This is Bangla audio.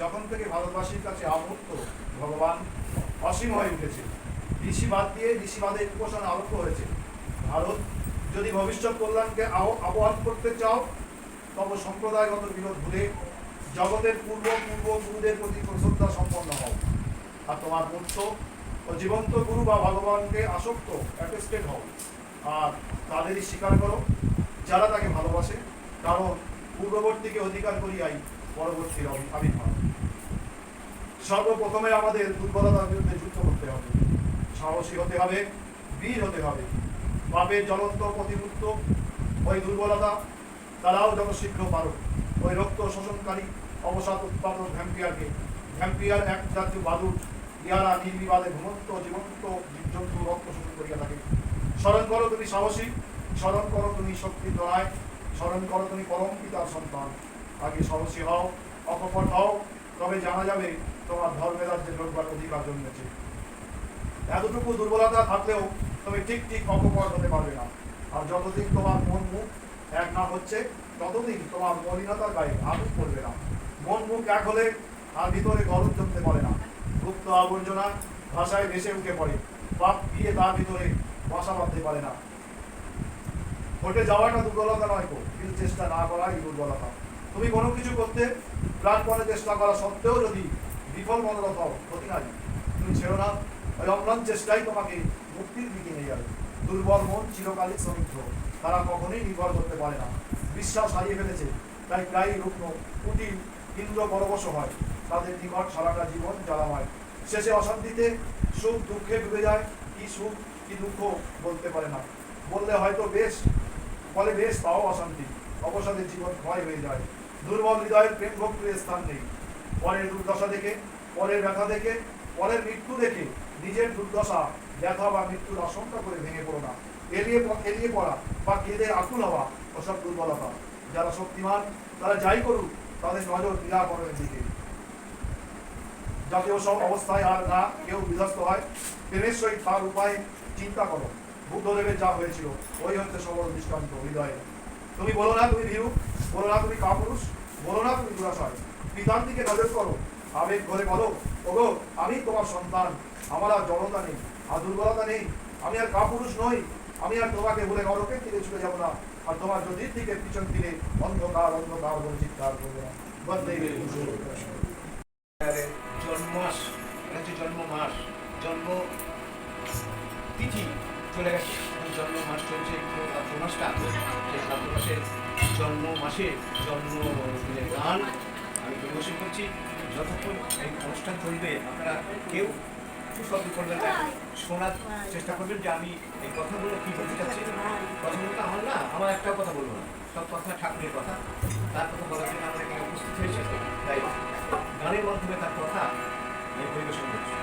যখন থেকে ভারতবাসীর কাছে আবদ্ধ, ভগবান অসীম হয়ে উঠেছে। ঋষিবাদ দিয়ে ঋষিবাদের উপাসনা আরম্ভ হয়েছে। ভারত যদি ভবিষ্যৎ কল্যাণকে আহ্বান করতে চাও, তবে সম্প্রদায়গত বিরোধ ভুলে জগতের পূর্ব পূর্ব গুরুদের প্রতি শ্রদ্ধা সম্পন্ন হও। আর তোমার মূর্ত ও জীবন্ত গুরু বা ভগবানকে আসক্ত অ্যাটেস্টেড হও। আর তাদেরই স্বীকার করো, যারা তাকে ভালোবাসে, কারণ পূর্ববর্তীকে অধিকার করিয়াই পরবর্তীর আবি- আবির্ভাব। সর্বপ্রথমে আমাদের দুর্বলতার বিরুদ্ধে যুদ্ধ করতে হবে। সাহসী হতে হবে, বীর হতে হবে। পাপের জ্বলন্ত প্রতিমূর্ত, ওই দুর্বলতা তারাও যত শীঘ্র পারো ওই রক্ত শোষণকারী অবসাদ উৎপাদন ভ্যাম্পিয়ারকে, ভ্যাম্পিয়ার এক জাতীয় বাদুর ইহারা নির্বিবাদে ঘুমন্ত, জীবন্ত জীবজন্তু রক্ত শোষণ করিয়া থাকে। স্মরণ করো তুমি সাহসী, স্মরণ করো তুমি শক্তি দয়ায় স্মরণ করো তুমি পরম পিতার সন্তান। আগে সাহসী হও, অকপট হও তবে জানা যাবে তোমার ধর্মের রাজ্যে ঢোকবার অধিকার জন্মেছে। এতটুকু দুর্বলতা থাকলেও তুমি ঠিক ঠিক অকপট হতে পারবে না। আর যতদিন তোমার মন মুখ এক না হচ্ছে, ততদিন তোমার মলিনতার গায়ে আগুন পড়বে না। মন মুখ এক হলে আর ভিতরে গরম জমতে পারে না। গুপ্ত আবর্জনা ভাষায় ভেসে উঠে পড়ে। পাপ গিয়ে তার ভিতরে বাসা বাঁধতে পারে না। ঘটে যাওয়াটা দুর্বলতা নয় কিন্তু চেষ্টা না করাই দুর্বলতা। তুমি কোনো কিছু করতে প্রাণপণে চেষ্টা করা সত্ত্বেও যদি বিফল মনোরথ হও, ক্ষতি নাই। তুমি ছেড়ো না। ওই অম্লান চেষ্টাই তোমাকে মুক্তির দিকে নিয়ে যাবে। দুর্বল মন চিরকালই সমৃদ্ধ তারা কখনোই নির্ভর করতে পারে না। বিশ্বাস হারিয়ে ফেলেছে। তাই প্রায়ই রুগ্ন কুটির ইন্দ্র পরবশ হয়। তাদের নিকট সারাটা জীবন জ্বালাময় শেষে অশান্তিতে সুখ দুঃখে ডুবে যায়। কি সুখ, কি দুঃখ বলতে পারে না। বললে হয়তো বেশ বলে বেশ তাও অশান্তি। অবসাদের জীবন ক্ষয় হয়ে যায়। দুর্বল হৃদয়ের প্রেম ভক্তির স্থান নেই। পরের দুর্দশা দেখে, পরের ব্যথা দেখে, পরের মৃত্যু দেখে নিজের দুর্দশা, ব্যথা বা মৃত্যুর আশঙ্কা করে ভেঙে পড়ো না। এড়িয়ে এড়িয়ে পড়া বা কেঁদে আকুল হওয়া ওসব দুর্বলতা। যারা শক্তিমান, তারা যাই করুক, তাদের নজর নিরাকরণের দিকে। যাতে ওসব অবস্থায় আর না কেউ বিধ্বস্ত হয়, প্রেমের সহিত তার উপায় চিন্তা করো। বুদ্ধদেবের যা হয়েছিল, ওই হচ্ছে সবল দৃষ্টান্ত হৃদয়ে। তুমি বলো না তুমি ভীরু? বলো না তুমি কাপুরুষ বলো না তুমি দুরাশয় পিতার দিকে নজর করো আবেগ ঘরে বলো ওগো আমি তোমার সন্তান আমার আর জড়তা নেই আর দুর্বলতা নেই আমি আর কাপুরুষ নই আমি আর তোমাকে বলে নরকে ফিরে ছুটে যাব না আর তোমার জ্যোতির দিকে পিছন ফিরে অন্ধকার অন্ধকার বলে চিৎকার করবে না। বন্দে মাসে জন্ম দিনের গান আমি পরিবেশন করছি। যতক্ষণ এই অনুষ্ঠান চলবে, আপনারা কেউ শব্দ করবেন না শোনার চেষ্টা করবেন যে আমি এই কথাগুলো কি বলতে চাচ্ছি। কথাগুলো তো আমার না, আমার একটাও কথা বলব না। সব কথা ঠাকুরের কথা। তার কথা বলার জন্য আমরা এখানে উপস্থিত হয়েছে। তাই গানের মাধ্যমে তার কথা আমি পরিবেশন করছি।